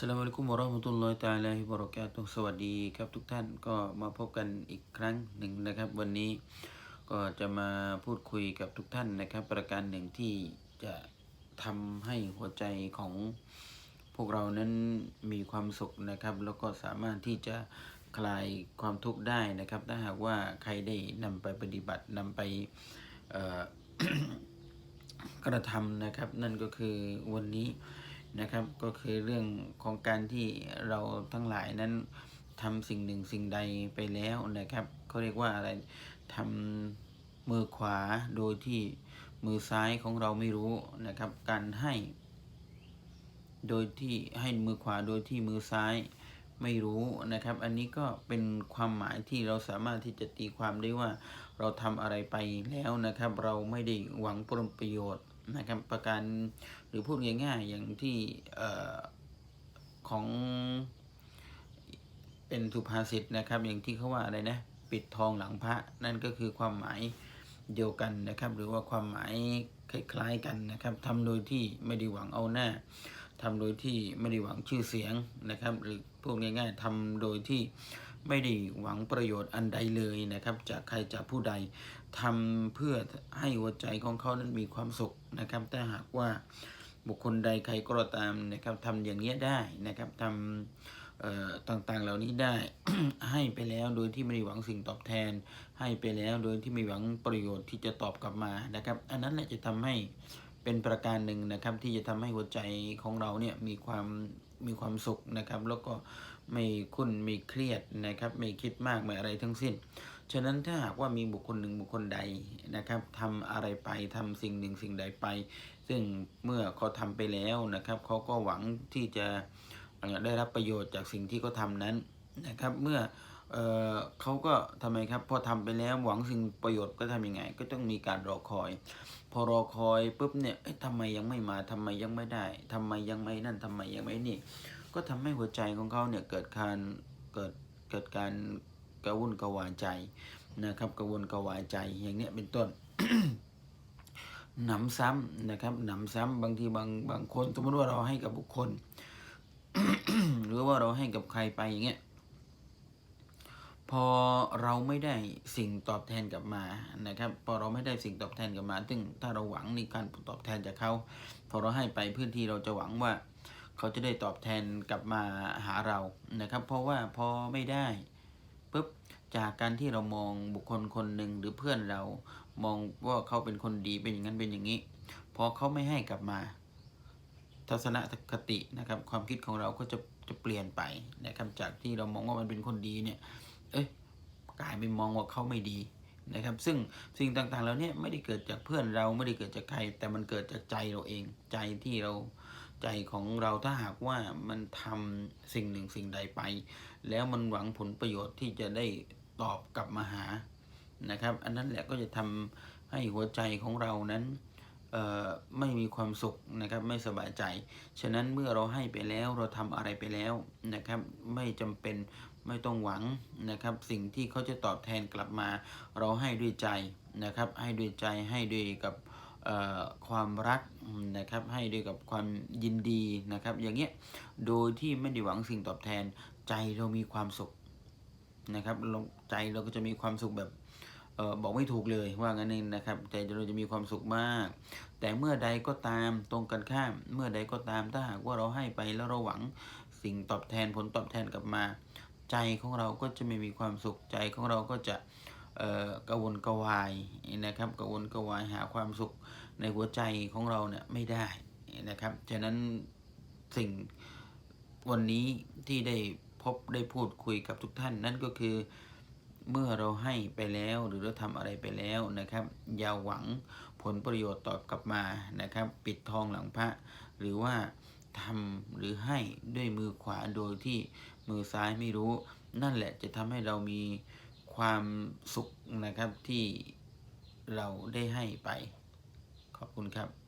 สลามอะลัยกุมวะราะมะตุลลอฮิตาลาฮิบราะกาตุสวัสดีครับทุกท่านก็มาพบกันอีกครั้งหนึ่งนะครับ วันนี้ก็จะมาพูดคุยกับทุกท่านนะครับ ประการหนึ่งที่จะทำให้หัวใจของพวกเรานั้นมีความสุขนะครับ แล้วก็สามารถที่จะคลายความทุกข์ได้นะครับ ถ้าหากว่าใครได้นำไปปฏิบัตินำไปกระทำนะครับ นั่นก็คือวันนี้ นะครับ ก็คือเรื่องของการที่เราทั้งหลายนั้นทำสิ่งหนึ่งสิ่งใดไปแล้วนะครับเขาเรียกว่าอะไรทำมือขวาโดยที่มือซ้ายของเราไม่รู้นะครับ การให้ โดยที่ให้มือขวาโดยที่มือซ้ายไม่รู้นะครับ อันนี้ก็เป็นความหมายที่เราสามารถที่จะตีความได้ว่า เราทำอะไรไปแล้วนะครับ เราไม่ได้หวังผลประโยชน์ นะครับประการหรือพูดง่ายๆอย่างที่ของเป็นสุภาษิตนะครับ อย่างที่เขาว่าอะไรนะปิดทองหลังพระนั่นก็คือความหมายเดียวกันนะครับ หรือว่าความหมายคล้ายๆกันนะครับทำโดยที่ไม่ได้หวังเอาหน้าทำโดยที่ไม่ได้หวังชื่อเสียงนะครับ หรือพูดง่าย ๆทำโดยที่ ไม่ได้หวังประโยชน์อันใดเลยนะครับ จากใครจากผู้ใดทำเพื่อให้หัวใจของเขานั้นมีความสุขนะครับถ้าหากว่าบุคคลใดใครก็ตามนะครับทำอย่างนี้ยได้นะครับทำต่างๆเหล่านี้ได้ ให้ไปแล้วโดยที่ไม่ได้หวังสิ่งตอบแทน ให้ไปแล้วโดยที่ไม่หวังประโยชน์ที่จะตอบกลับมานะครับ อันนั้นแหละจะทำให้เป็นประการหนึ่งนะครับที่จะทำให้หัวใจของเราเนี่ยมีความ มีความสุขนะครับ แล้วก็ไม่คุ้นไม่เครียดนะครับ ไม่คิดมากไม่อะไรทั้งสิ้น ฉะนั้นถ้าหากว่ามีบุคคลหนึ่งบุคคลใดนะครับทำอะไรไปทำสิ่งหนึ่งสิ่งใดไป ซึ่งเมื่อเขาทำไปแล้วนะครับเขาก็หวังที่จะได้รับประโยชน์จากสิ่งที่เขาทำนั้นนะครับ เมื่อ เออเขาก็ทำไมครับ พอทำไปแล้วหวังสิ่งประโยชน์ก็ทำยังไง ก็ต้องมีการรอคอย พอรอคอยปุ๊บเนี่ยเอ๊ะทำไมยังไม่มาทำไมยังไม่ได้ทำไมยังไม่นั่นทำไมยังไม่นี่ ก็ทำให้หัวใจของเขาเนี่ยเกิดการเกิดเกิดการกระวุ่นกระวายใจนะครับกระวนกระวายใจอย่างเนี้ยเป็นต้นหนำซ้ำนะครับหนำซ้ำบางทีบางบางคนสมมติว่าเราให้กับบุคคล หรือว่าเราให้กับใครไปอย่างเงี้ย พอเราไม่ได้สิ่งตอบแทนกลับมานะครับ พอเราไม่ได้สิ่งตอบแทนกลับมา ซึ่งถ้าเราหวังในการตอบแทนจากเขาพอเราให้ไปพื้นที่เราจะหวังว่า เขาจะได้ตอบแทนกลับมาหาเรานะครับ เพราะว่าพอไม่ได้ปุ๊บจากการที่เรามองบุคคลคนหนึ่งหรือเพื่อนเรามองว่าเขาเป็นคนดีเป็นอย่างนั้นเป็นอย่างนี้ พอเขาไม่ให้กลับมา ทัศนคตินะครับ ความคิดของเราก็จะจะเปลี่ยนไปนะครับจากที่เรามองว่ามันเป็นคนดีเนี่ย เอ้ยกลายเป็นมองว่าเขาไม่ดีนะครับ ซึ่งสิ่งต่างๆแล้วเนี่ยไม่ได้เกิดจากเพื่อนเราไม่ได้เกิดจากใคร แต่มันเกิดจากใจเราเอง ใจที่เราใจของเราถ้าหากว่ามันทำสิ่งหนึ่งสิ่งใดไป แล้วมันหวังผลประโยชน์ที่จะได้ตอบกลับมาหานะครับ อันนั้นแหละก็จะทำให้หัวใจของเรานั้น ไม่มีความสุขนะครับไม่สบายใจ ฉะนั้นเมื่อเราให้ไปแล้วเราทำอะไรไปแล้วนะครับไม่จำเป็นไม่ต้องหวังนะครับ สิ่งที่เขาจะตอบแทนกลับมา เราให้ด้วยใจนะครับให้ด้วยใจให้ด้วยกับความรักนะครับให้ด้วยกับความยินดีนะครับ อย่างเงี้ยโดยที่ไม่ได้หวังสิ่งตอบแทนใจเรามีความสุขนะครับใจเราก็จะมีความสุขแบบ ออบอกไม่ถูกเลยว่างั้นเองนะครับใจเราจะมีความสุขมาก แต่เมื่อใดก็ตามตรงกันข้าม เมื่อใดก็ตามถ้าหากว่าเราให้ไปแล้วเราหวังสิ่งตอบแทนผลตอบแทนกลับมา ใจของเราก็จะไม่มีความสุขใจของเราก็จะกระวนกระวายนะครับกระวนกระวายหาความสุขในหัวใจของเราเนี่ยไม่ได้นะครับฉะนั้นสิ่งวันนี้ที่ได้พบได้พูดคุยกับทุกท่านนั่นก็คือ เมื่อเราให้ไปแล้วหรือเราทำอะไรไปแล้วนะครับ อย่าหวังผลประโยชน์ตอบกลับมานะครับ ปิดทองหลังพระ หรือว่าทำหรือให้ด้วยมือขวาโดยที่มือซ้ายไม่รู้ นั่นแหละจะทำให้เรามีความสุขนะครับที่เราได้ให้ไป ขอบคุณครับ